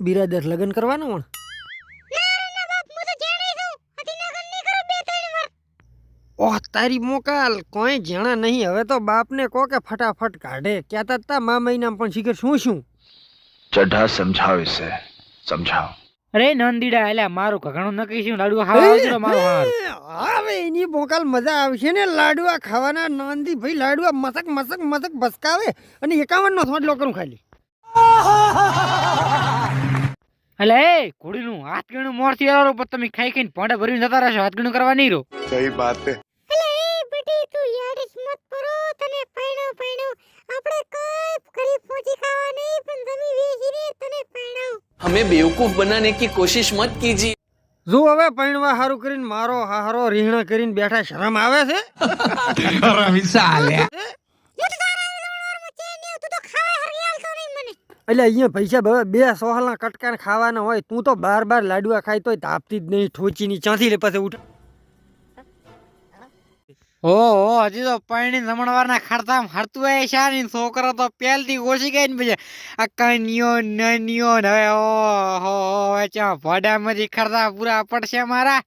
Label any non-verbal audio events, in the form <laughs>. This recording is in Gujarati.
બિરાદર લગ્ન કરવાનું તારી મોકાલ કોઈ જાણા નહીં. હવે તો બાપને કહો કે ફટાફટ કાઢે. કહેતા તા મા મહિના પણ શીખર શું શું? ચઢા સમજાવ છે. સમજાવ. અરે નંદીડા એલા મારો કઘણું નક્કી શું લાડુ ખાવા મારો હાર. હવે એની મોકાલ મજા આવશે ને. લાડવા ખાવાના નંદી ભાઈ લાડવા મસક મસક મસક ભસકાવે અને એકાવન નો સોટલો કરું ખાલી. એટલે એ ઘોડીનું હાથ ગણું મોરથી હલાવો પણ તમે ખાઈ ખાઈ ભાંડા ભરીને જતા રહેશો હાથ ગણું કરવા નહીં રહો. સહી વાત છે એટલે એ બટી તું બેવકૂફ બનાને કી કોશિશ મત કીજી. જો હવે પૈણવા હારું કરીને મારો હારો રીહણા કરીને બેઠા શરમ આવે છે? <laughs> એટલે અહીંયા પૈસા બે સોહલના સોહલા કટકાને ખાવાના હોય, તું તો બાર બાર લાડવા ખાય તોય તાપતી જ નહીં, ઠોચીની ચાંથી લે પછી ઉઠ. હો હો, હજી તો પાણી જમણવારના ખડતામ હરતું હોય છે ને છોકરો તો પહેલથી ઓછી ગઈ ને પછી, આ કન્યો નન્યો ને હવે ઓ હો હવે ચા, ભાડામાંથી ખરતા પૂરા પડશે મારા.